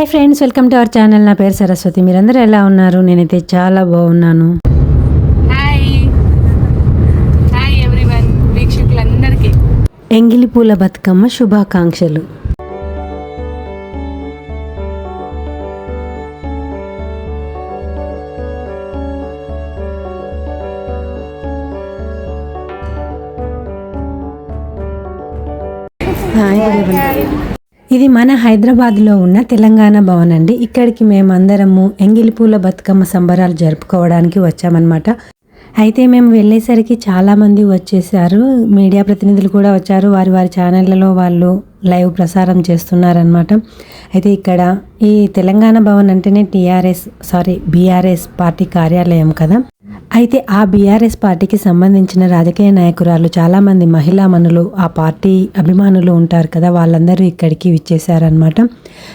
Hi friends welcome to our channel. నా పేరు సరస్వతి. మీరందరూ ఎలా ఉన్నారు? నేనైతే చాలా బాగున్నాను. ఎంగిలి పూల బతుకమ్మ శుభాకాంక్షలు. ఇది మన హైదరాబాద్లో ఉన్న తెలంగాణ భవన్ అండి ఇక్కడికి మేమందరము ఎంగిలిపూల బతుకమ్మ సంబరాలు జరుపుకోవడానికి వచ్చామన్నమాట. అయితే మేము వెళ్ళేసరికి చాలామంది వచ్చేసారు. మీడియా ప్రతినిధులు కూడా వచ్చారు. వారి వారి ఛానళ్ళలో వాళ్ళు లైవ్ ప్రసారం చేస్తున్నారనమాట అయితే ఇక్కడ ఈ తెలంగాణ భవన్ అంటేనే టీఆర్ఎస్ సారీ బీఆర్ఎస్ పార్టీ కార్యాలయం కదా. అయితే ఆ బీఆర్ఎస్ పార్టీకి సంబంధించిన రాజకీయ నాయకురాలు చాలామంది మహిళా మనులు ఆ పార్టీ అభిమానులు ఉంటారు కదా వాళ్ళందరూ ఇక్కడికి విచ్చేశారనమాట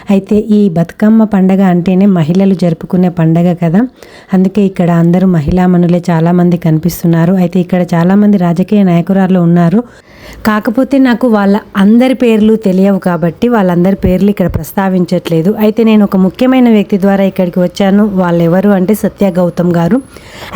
అయితే ఈ బతుకమ్మ పండగ అంటేనే మహిళలు జరుపుకునే పండగ కదా. అందుకే ఇక్కడ అందరూ మహిళా మనులే చాలామంది కనిపిస్తున్నారు. అయితే ఇక్కడ చాలామంది రాజకీయ నాయకురాలు ఉన్నారు. కాకపోతే నాకు వాళ్ళ అందరి పేర్లు తెలియవు కాబట్టి వాళ్ళందరి పేర్లు ఇక్కడ ప్రస్తావించట్లేదు. అయితే నేను ఒక ముఖ్యమైన వ్యక్తి ద్వారా ఇక్కడికి వచ్చాను. వాళ్ళు ఎవరు అంటే సత్య గౌతమ్ గారు.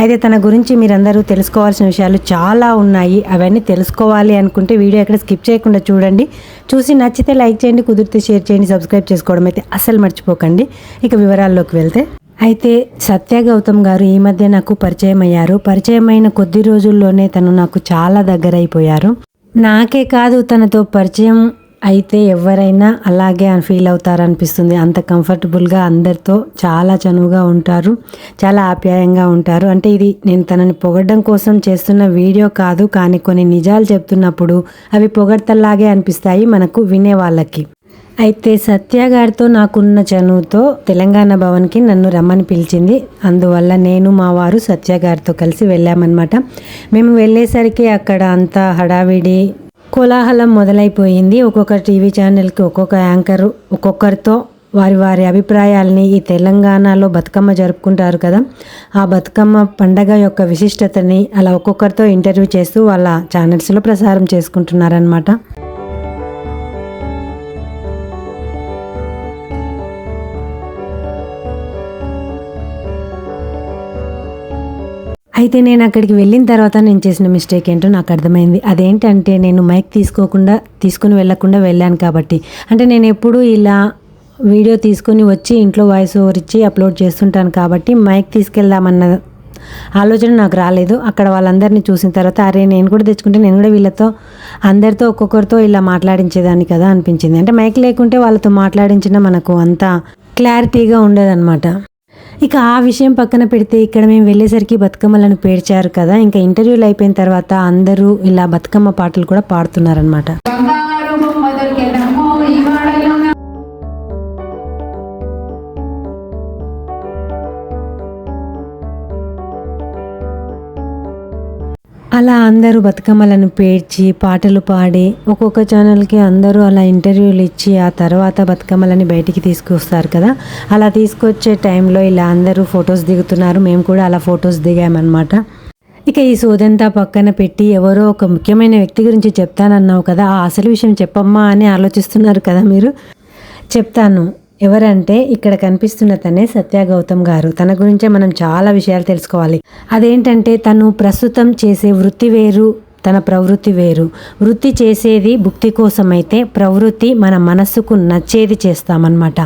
అయితే తన గురించి మీరందరూ తెలుసుకోవాల్సిన విషయాలు చాలా ఉన్నాయి. అవన్నీ తెలుసుకోవాలి అనుకుంటే వీడియో ఎక్కడ స్కిప్ చేయకుండా చూడండి. చూసి నచ్చితే లైక్ చేయండి కుదిరితే షేర్ చేయండి సబ్స్క్రైబ్ చేసుకోవడం అయితే అస్సలు మర్చిపోకండి. ఇక వివరాల్లోకి వెళ్తే. అయితే సత్య గౌతమ్ గారు ఈ మధ్య నాకు పరిచయం అయ్యారు పరిచయం అయిన కొద్ది రోజుల్లోనే తను నాకు చాలా దగ్గరైపోయారు. నాకే కాదు తనతో పరిచయం అయితే ఎవరైనా అలాగే ఫీల్ అవుతారనిపిస్తుంది. అంత కంఫర్టబుల్గా అందరితో చాలా చనువుగా ఉంటారు చాలా ఆప్యాయంగా ఉంటారు. అంటే ఇది నేను తనని పొగడడం కోసం చేస్తున్న వీడియో కాదు కానీ కొన్ని నిజాలు చెప్తున్నప్పుడు అవి పొగడ్తల్లాగే అనిపిస్తాయి మనకు వినే వాళ్ళకి అయితే సత్య గారితో నాకున్న చనువుతో తెలంగాణ భవన్కి నన్ను రమ్మని పిలిచింది. అందువల్ల నేను మా వారు సత్య గారితో కలిసి వెళ్ళామన్నమాట. మేము వెళ్ళేసరికి అక్కడ అంతా హడావిడి కోలాహలం మొదలైపోయింది. ఒక్కొక్క టీవీ ఛానల్కి ఒక్కొక్క యాంకర్ ఒక్కొక్కరితో వారి వారి అభిప్రాయాల్ని ఈ తెలంగాణలో బతుకమ్మ జరుపుకుంటారు కదా ఆ బతుకమ్మ పండగ యొక్క విశిష్టతని అలా ఒక్కొక్కరితో ఇంటర్వ్యూ చేస్తూ వాళ్ళ ఛానల్స్లో ప్రసారం చేసుకుంటున్నారనమాట అయితే నేను అక్కడికి వెళ్ళిన తర్వాత నేను చేసిన మిస్టేక్ ఏంటో నాకు అర్థమైంది. అదేంటంటే నేను మైక్ తీసుకోకుండా తీసుకుని వెళ్ళకుండా వెళ్ళాను కాబట్టి. అంటే నేను ఎప్పుడూ ఇలా వీడియో తీసుకొని వచ్చి ఇంట్లో వాయిస్ ఓవర్ ఇచ్చి అప్లోడ్ చేస్తుంటాను కాబట్టి మైక్ తీసుకెళ్దామన్న ఆలోచన నాకు రాలేదు. అక్కడ వాళ్ళందరినీ చూసిన తర్వాత అరే నేను కూడా తెచ్చుకుంటే నేను కూడా వీళ్ళతో అందరితో ఒక్కొక్కరితో ఇలా మాట్లాడించేదాన్ని కదా అనిపించింది. అంటే మైక్ లేకుంటే వాళ్ళతో మాట్లాడించిన మనకు అంత క్లారిటీగా ఉండదన్నమాట. ఇక ఆ విషయం పక్కన పెడితే ఇక్కడ మేము వెళ్ళేసరికి బతుకమ్మలను పేర్చారు కదా. ఇంకా ఇంటర్వ్యూలు అయిపోయిన తర్వాత అందరూ ఇలా బతుకమ్మ పాటలు కూడా పాడుతున్నారనమాట అలా అందరూ బతుకమ్మలను పేర్చి పాటలు పాడి ఒక్కొక్క ఛానల్కి అందరూ అలా ఇంటర్వ్యూలు ఇచ్చి ఆ తర్వాత బతుకమ్మలని బయటికి తీసుకొస్తారు కదా. అలా తీసుకొచ్చే టైంలో ఇలా అందరూ ఫొటోస్ దిగుతున్నారు. మేము కూడా అలా ఫొటోస్ దిగామన్నమాట. ఇక ఈ సోదంతా పక్కన పెట్టి ఎవరో ఒక ముఖ్యమైన వ్యక్తి గురించి చెప్తానన్నావు కదా ఆ అసలు విషయం చెప్పమ్మా అని ఆలోచిస్తున్నారు కదా మీరు. చెప్తాను. ఎవరంటే ఇక్కడ కనిపిస్తున్న తనే సత్య గౌతమ్ గారు. తన గురించే మనం చాలా విషయాలు తెలుసుకోవాలి. అదేంటంటే తను ప్రస్తుతం చేసే వృత్తి వేరు తన ప్రవృత్తి వేరు. వృత్తి చేసేది భుక్తి కోసమైతే ప్రవృత్తి మన మనస్సుకు నచ్చేది చేస్తామన్నమాట.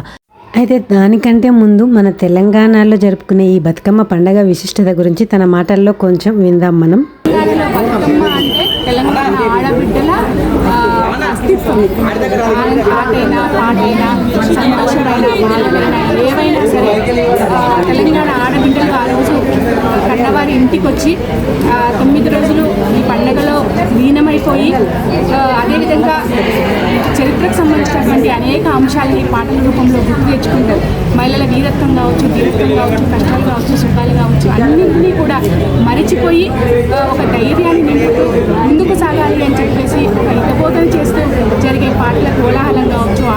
అయితే దానికంటే ముందు మన తెలంగాణలో జరుపుకునే ఈ బతుకమ్మ పండగ విశిష్టత గురించి తన మాటల్లో కొంచెం విందాం మనం. తెలంగాణ ఆడబిడ్డల అస్తిత్వం ఆటైనా పాటైనా సంతోషమైన బాధలైనా ఏవైనా సరే తెలంగాణ ఆడబిడ్డలు ఇంటికి వచ్చి తొమ్మిది రోజులు ఈ పండగలో లీనమైపోయి అదేవిధంగా చరిత్రకు సంబంధించినటువంటి అనేక అంశాలని పాటల రూపంలో గుర్తు తెచ్చుకుంటారు మహిళల వీరత్వం కావచ్చు ధీరత్వం కావచ్చు కష్టాలు కావచ్చు సుఖాలు కావచ్చు అన్నింటినీ కూడా మరిచిపోయి ఒక ధైర్యాన్ని నింపుతూ ముందుకు సాగాలి అని చెప్పేసి ఒక ఇకపోతలు చేస్తూ జరిగే పాటల కోలాహలం కావచ్చు కావచ్చు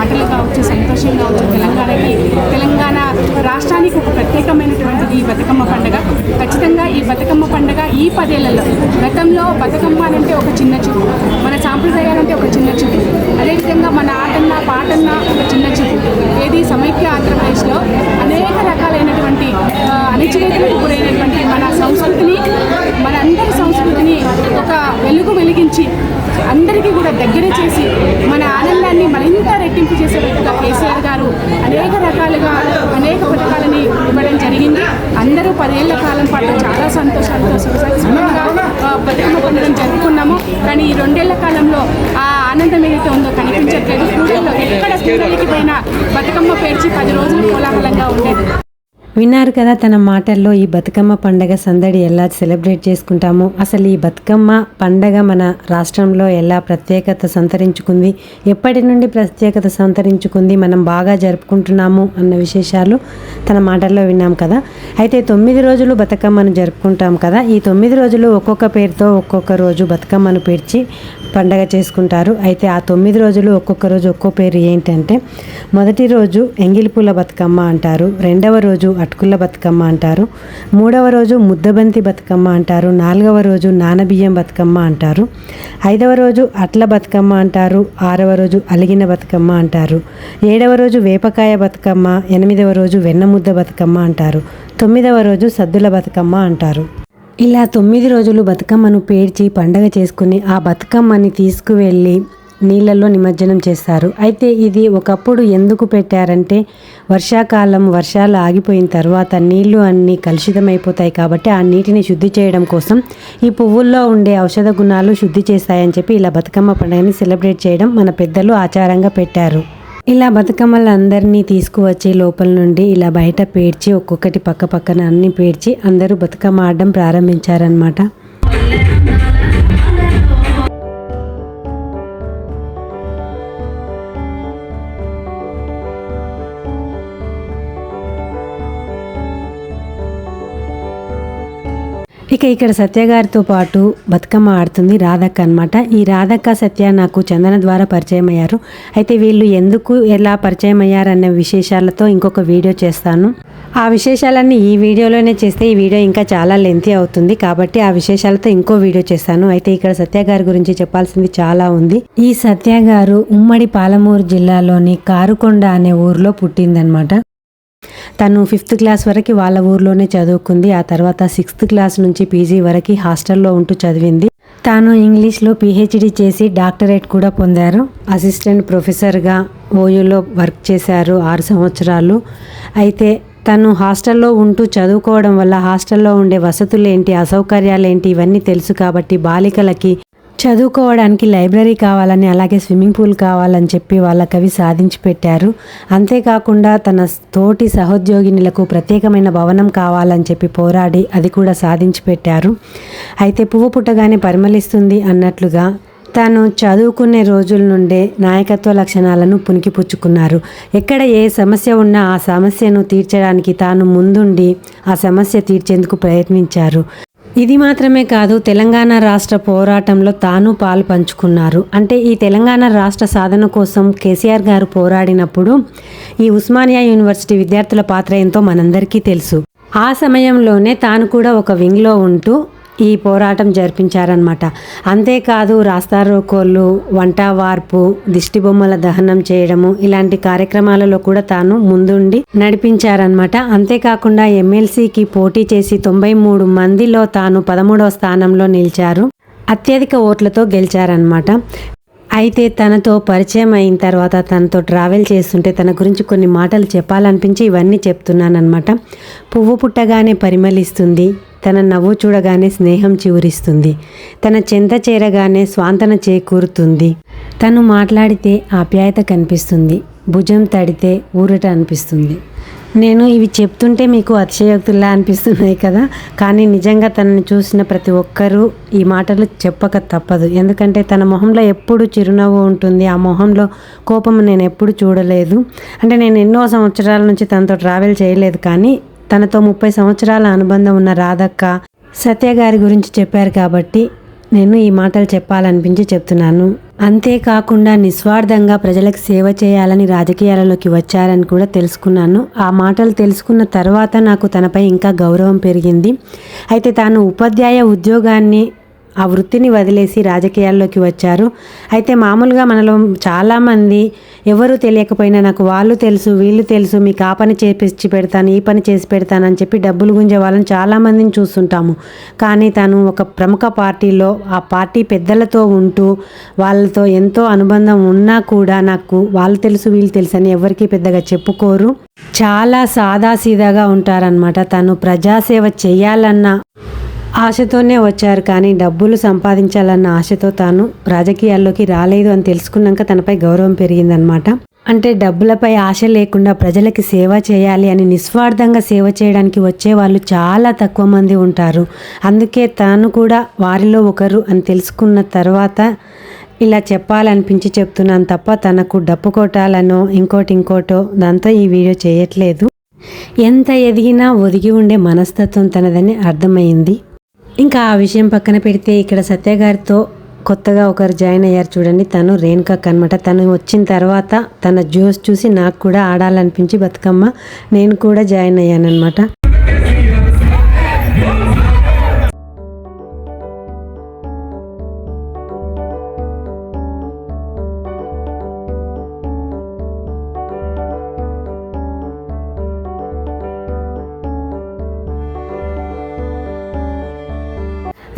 రాష్ట్రానికి ఒక ప్రత్యేకమైనటువంటిది ఈ బతుకమ్మ పండుగ. ఖచ్చితంగా ఈ బతుకమ్మ పండుగ ఈ పదేళ్ళలో గతంలో బతుకమ్మ అంటే ఒక చిన్న చూపు మన సాంప్రదాయాలంటే ఒక చిన్న చూపు అదేవిధంగా మన ఆటన్న పాటన్న ఒక చిన్న చూపు ఏది సమైక్య ఆంధ్రప్రదేశ్లో అనేక రకాలైనటువంటి అణచివేతలకు గురైనటువంటి మన సంస్కృతిని మనందరి సంస్కృతిని ఒక వెలుగు వెలిగించి అందరికీ కూడా దగ్గర చేసి మన ఆనందాన్ని మరింత రెట్టింపు చేసే కేసీఆర్ గారు అనేక రకాలుగా అనేక పథకాలని ఇవ్వడం జరిగింది. అందరూ పదేళ్ళ కాలం పాటు చాలా సంతోషాలతో సుఖంగా బతుకమ్మ పొందడం జరుపుకున్నాము. కానీ ఈ రెండేళ్ళ కాలంలో ఆ ఆనందం ఏదైతే ఉందో కనిపించట్లేదు. కూడల్లో ఎక్కడ స్కూళ్ళకి పోయినా బతుకమ్మ పేర్చి పది రోజులు కోలాహలంగా ఉండేది. విన్నారు కదా తన మాటల్లో ఈ బతుకమ్మ పండగ సందడి ఎలా సెలబ్రేట్ చేసుకుంటాము. అసలు ఈ బతుకమ్మ పండగ మన రాష్ట్రంలో ఎలా ప్రత్యేకత సంతరించుకుంది ఎప్పటి నుండి ప్రత్యేకత సంతరించుకుంది మనం బాగా జరుపుకుంటున్నాము అన్న విశేషాలు తన మాటల్లో విన్నాం కదా. అయితే తొమ్మిది రోజులు బతుకమ్మను జరుపుకుంటాం కదా. ఈ తొమ్మిది రోజులు ఒక్కొక్క పేరుతో ఒక్కొక్క రోజు బతుకమ్మను పేర్చి పండగ చేసుకుంటారు. అయితే ఆ తొమ్మిది రోజులు ఒక్కొక్క రోజు ఒక్కో పేరు ఏంటంటే మొదటి రోజు ఎంగిలిపూల బతుకమ్మ అంటారు. రెండవ రోజు అటుకుల బతుకమ్మ అంటారు. మూడవ రోజు ముద్దబంతి బతుకమ్మ అంటారు. నాలుగవ రోజు నానబియ్యం బతుకమ్మ అంటారు. ఐదవ రోజు అట్ల బతుకమ్మ అంటారు. ఆరవ రోజు అలిగిన బతుకమ్మ అంటారు. ఏడవ రోజు వేపకాయ బతుకమ్మ ఎనిమిదవ రోజు వెన్నముద్ద బతుకమ్మ అంటారు. తొమ్మిదవ రోజు సద్దుల బతుకమ్మ అంటారు. ఇలా తొమ్మిది రోజులు బతుకమ్మను పేర్చి పండగ చేసుకుని ఆ బతుకమ్మని తీసుకువెళ్ళి నీళ్ళల్లో నిమజ్జనం చేస్తారు. అయితే ఇది ఒకప్పుడు ఎందుకు పెట్టారంటే వర్షాకాలం వర్షాలు ఆగిపోయిన తర్వాత నీళ్ళు అన్నీ కలుషితమైపోతాయి కాబట్టి ఆ నీటిని శుద్ధి చేయడం కోసం ఈ పువ్వుల్లో ఉండే ఔషధ గుణాలు శుద్ధి చేస్తాయని చెప్పి ఇలా బతుకమ్మ పండుగని సెలబ్రేట్ చేయడం మన పెద్దలు ఆచారంగా పెట్టారు. ఇలా బతుకమ్మలు అందరినీ తీసుకువచ్చి లోపల నుండి ఇలా బయట పేర్చి ఒక్కొక్కటి పక్క పక్కన అన్ని పేర్చి అందరూ బతుకమ్మ ఆడడం ప్రారంభించారనమాట ఇక ఇక్కడ సత్య గారితో పాటు బతుకమ్మ ఆడుతుంది రాధక్క అనమాట ఈ రాధక్క సత్య నాకు చందన ద్వారా పరిచయం అయ్యారు. అయితే వీళ్ళు ఎందుకు ఎలా పరిచయం అయ్యారనే విశేషాలతో ఇంకొక వీడియో చేస్తాను. ఆ విశేషాలన్నీ ఈ వీడియోలోనే చేస్తే ఈ వీడియో ఇంకా చాలా లెంతీ అవుతుంది కాబట్టి ఆ విశేషాలతో ఇంకో వీడియో చేస్తాను. అయితే ఇక్కడ సత్య గారి గురించి చెప్పాల్సింది చాలా ఉంది. ఈ సత్య గారు ఉమ్మడి పాలమూరు జిల్లాలోని కారుకొండ అనే ఊర్లో పుట్టిందనమాట తను ఫిఫ్త్ క్లాస్ వరకు వాళ్ళ ఊర్లోనే చదువుకుంది. ఆ తర్వాత సిక్స్త్ క్లాస్ నుంచి పీజీ వరకు హాస్టల్లో ఉంటూ చదివింది. తాను ఇంగ్లీష్లో పిహెచ్డి చేసి డాక్టరేట్ కూడా పొందారు. అసిస్టెంట్ ప్రొఫెసర్గా ఓయూలో వర్క్ చేశారు ఆరు సంవత్సరాలు. అయితే తను హాస్టల్లో ఉంటూ చదువుకోవడం వల్ల హాస్టల్లో ఉండే వసతులు ఏంటి అసౌకర్యాలు ఏంటి ఇవన్నీ తెలుసు కాబట్టి బాలికలకి చదువుకోవడానికి లైబ్రరీ కావాలని అలాగే స్విమ్మింగ్ పూల్ కావాలని చెప్పి వాళ్ళకవి సాధించి పెట్టారు. అంతేకాకుండా తన తోటి సహోద్యోగినులకు ప్రత్యేకమైన భవనం కావాలని చెప్పి పోరాడి అది కూడా సాధించి పెట్టారు. అయితే పువ్వు పుట్టగానే పరిమళిస్తుంది అన్నట్లుగా తాను చదువుకునే రోజుల నుండే నాయకత్వ లక్షణాలను పుణికిపుచ్చుకున్నారు. ఎక్కడ ఏ సమస్య ఉన్నా ఆ సమస్యను తీర్చడానికి తాను ముందుండి ఆ సమస్య తీర్చేందుకు ప్రయత్నించారు. ఇది మాత్రమే కాదు తెలంగాణ రాష్ట్ర పోరాటంలో తాను పాలు పంచుకున్నారు. అంటే ఈ తెలంగాణ రాష్ట్ర సాధన కోసం కేసీఆర్ గారు పోరాడినప్పుడు ఈ ఉస్మానియా యూనివర్సిటీ విద్యార్థుల పాత్ర ఎంతో మనందరికీ తెలుసు. ఆ సమయంలోనే తాను కూడా ఒక వింగ్లో ఉంటూ ఈ పోరాటం జరిపించారనమాట అంతేకాదు రాస్తారోకోళ్ళు వంట వార్పు దిష్టి బొమ్మల దహనం చేయడము ఇలాంటి కార్యక్రమాలలో కూడా తాను ముందుండి నడిపించారనమాట అంతేకాకుండా ఎమ్మెల్సీకి పోటీ చేసి తొంభై మూడు మందిలో తాను పదమూడవ స్థానంలో నిలిచారు. అత్యధిక ఓట్లతో గెలిచారనమాట అయితే తనతో పరిచయం అయిన తర్వాత తనతో ట్రావెల్ చేస్తుంటే తన గురించి కొన్ని మాటలు చెప్పాలనిపించి ఇవన్నీ చెప్తున్నానమాట పువ్వు పుట్టగానే పరిమళిస్తుంది తన నవ్వు చూడగానే స్నేహం చివురిస్తుంది తన చెంత చేరగానే స్వాంతన చేకూరుతుంది. తను మాట్లాడితే ఆప్యాయత కనిపిస్తుంది భుజం తడితే ఊరట అనిపిస్తుంది. నేను ఇవి చెప్తుంటే మీకు అతిశయోక్తుల్లా అనిపిస్తున్నాయి కదా. కానీ నిజంగా తనని చూసిన ప్రతి ఒక్కరూ ఈ మాటలు చెప్పక తప్పదు. ఎందుకంటే తన మొహంలో ఎప్పుడు చిరునవ్వు ఉంటుంది. ఆ మొహంలో కోపం నేను ఎప్పుడు చూడలేదు. అంటే నేను ఎన్నో సంవత్సరాల నుంచి తనతో ట్రావెల్ చేయలేదు. కానీ తనతో ముప్పై సంవత్సరాల అనుబంధం ఉన్న రాధక్క సత్య గారి గురించి చెప్పారు కాబట్టి నేను ఈ మాటలు చెప్పాలనిపించి చెప్తున్నాను. అంతేకాకుండా నిస్వార్థంగా ప్రజలకు సేవ చేయాలని రాజకీయాలలోకి వచ్చారని కూడా తెలుసుకున్నాను. ఆ మాటలు తెలుసుకున్న తర్వాత నాకు తనపై ఇంకా గౌరవం పెరిగింది. అయితే తాను ఉపాధ్యాయ ఉద్యోగాన్ని ఆ వృత్తిని వదిలేసి రాజకీయాల్లోకి వచ్చారు. అయితే మామూలుగా మనలో చాలామంది ఎవరు తెలియకపోయినా నాకు వాళ్ళు తెలుసు వీళ్ళు తెలుసు మీకు ఆ పని చేపించి పెడతాను ఈ పని చేసి పెడతానని చెప్పి డబ్బులు గుంజే వాళ్ళని చాలామందిని చూస్తుంటాము. కానీ తను ఒక ప్రముఖ పార్టీలో ఆ పార్టీ పెద్దలతో ఉంటూ వాళ్ళతో ఎంతో అనుబంధం ఉన్నా కూడా నాకు వాళ్ళు తెలుసు వీళ్ళు తెలుసు అని ఎవరికీ పెద్దగా చెప్పుకోరు. చాలా సాదాసీదాగా ఉంటారనమాట తను ప్రజాసేవ చేయాలన్న ఆశతోనే వచ్చారు కానీ డబ్బులు సంపాదించాలన్న ఆశతో తాను రాజకీయాల్లోకి రాలేదు అని తెలుసుకున్నాక తనపై గౌరవం పెరిగిందనమాట అంటే డబ్బులపై ఆశ లేకుండా ప్రజలకి సేవ చేయాలి అని నిస్వార్థంగా సేవ చేయడానికి వచ్చే వాళ్ళు చాలా తక్కువ మంది ఉంటారు. అందుకే తాను కూడా వారిలో ఒకరు అని తెలుసుకున్న తర్వాత ఇలా చెప్పాలనిపించి చెప్తున్నాను తప్ప తనకు డప్పు కొట్టాలనో ఇంకోటి ఇంకోటో దాంతో ఈ వీడియో చేయట్లేదు. ఎంత ఎదిగినా ఒదిగి ఉండే మనస్తత్వం తనదని అర్థమైంది. ఇంకా ఆ విషయం పక్కన పెడితే ఇక్కడ సత్య గారితో కొత్తగా ఒకరు జాయిన్ అయ్యారు చూడండి. తను రేణుకక్ అనమాట తను వచ్చిన తర్వాత తన జ్యూస్ చూసి నాకు కూడా ఆడాలనిపించి బతుకమ్మ నేను కూడా జాయిన్ అయ్యాను అనమాట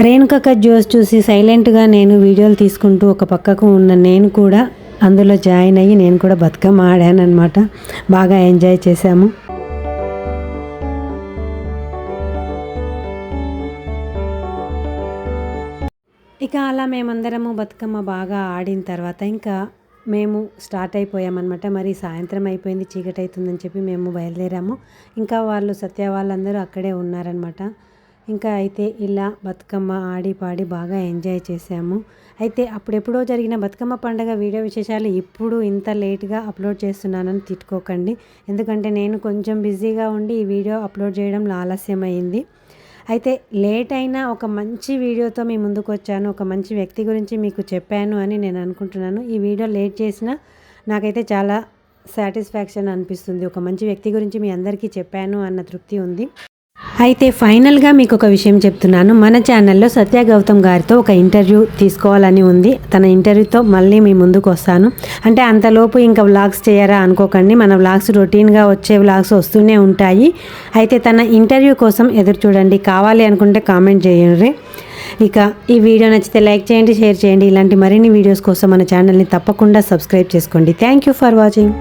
రేణుకక్క జోస్ చూసి సైలెంట్గా నేను వీడియోలు తీసుకుంటూ ఒక పక్కకు ఉన్న నేను కూడా అందులో జాయిన్ అయ్యి నేను కూడా బతుకమ్మ ఆడాను అనమాట బాగా ఎంజాయ్ చేశాము. ఇక అలా మేమందరము బతుకమ్మ బాగా ఆడిన తర్వాత ఇంకా మేము స్టార్ట్ అయిపోయామన్నమాట. మరి సాయంత్రం అయిపోయింది చీకటి అవుతుందని చెప్పి మేము బయలుదేరాము. ఇంకా వాళ్ళు సత్య వాళ్ళందరూ అక్కడే ఉన్నారనమాట ఇంకా అయితే ఇలా బతుకమ్మ ఆడి పాడి బాగా ఎంజాయ్ చేసాము అయితే అప్పుడెప్పుడో జరిగిన బతుకమ్మ పండగ వీడియో విశేషాలు ఇప్పుడు ఇంత లేట్గా అప్లోడ్ చేస్తున్నానని తిట్టుకోకండి. ఎందుకంటే నేను కొంచెం బిజీగా ఉండి ఈ వీడియో అప్లోడ్ చేయడంలో ఆలస్యమైంది. అయితే లేట్ అయినా ఒక మంచి వీడియోతో మీ ముందుకు వచ్చాను. ఒక మంచి వ్యక్తి గురించి మీకు చెప్పాను అని నేను అనుకుంటున్నాను. ఈ వీడియో లేట్ చేసినా నాకైతే చాలా సాటిస్ఫాక్షన్ అనిపిస్తుంది. ఒక మంచి వ్యక్తి గురించి మీ అందరికీ చెప్పాను అన్న తృప్తి ఉంది. అయితే ఫైనల్గా మీకు ఒక విషయం చెప్తున్నాను. మన ఛానల్లో సత్య గౌతమ్ గారితో ఒక ఇంటర్వ్యూ తీసుకోవాలని ఉంది. తన ఇంటర్వ్యూతో మళ్ళీ మీ ముందుకు వస్తాను. అంటే అంతలోపు ఇంకా వ్లాగ్స్ చేయరా అనుకోకండి. మన వ్లాగ్స్ రొటీన్గా వచ్చే వ్లాగ్స్ వస్తూనే ఉంటాయి. అయితే తన ఇంటర్వ్యూ కోసం ఎదురు చూడండి. కావాలి అనుకుంటే కామెంట్ చేయండి. ఇక ఈ వీడియో నచ్చితే లైక్ చేయండి షేర్ చేయండి. ఇలాంటి మరిన్ని వీడియోస్ కోసం మన ఛానల్ని తప్పకుండా సబ్స్క్రైబ్ చేసుకోండి. Thank you for watching.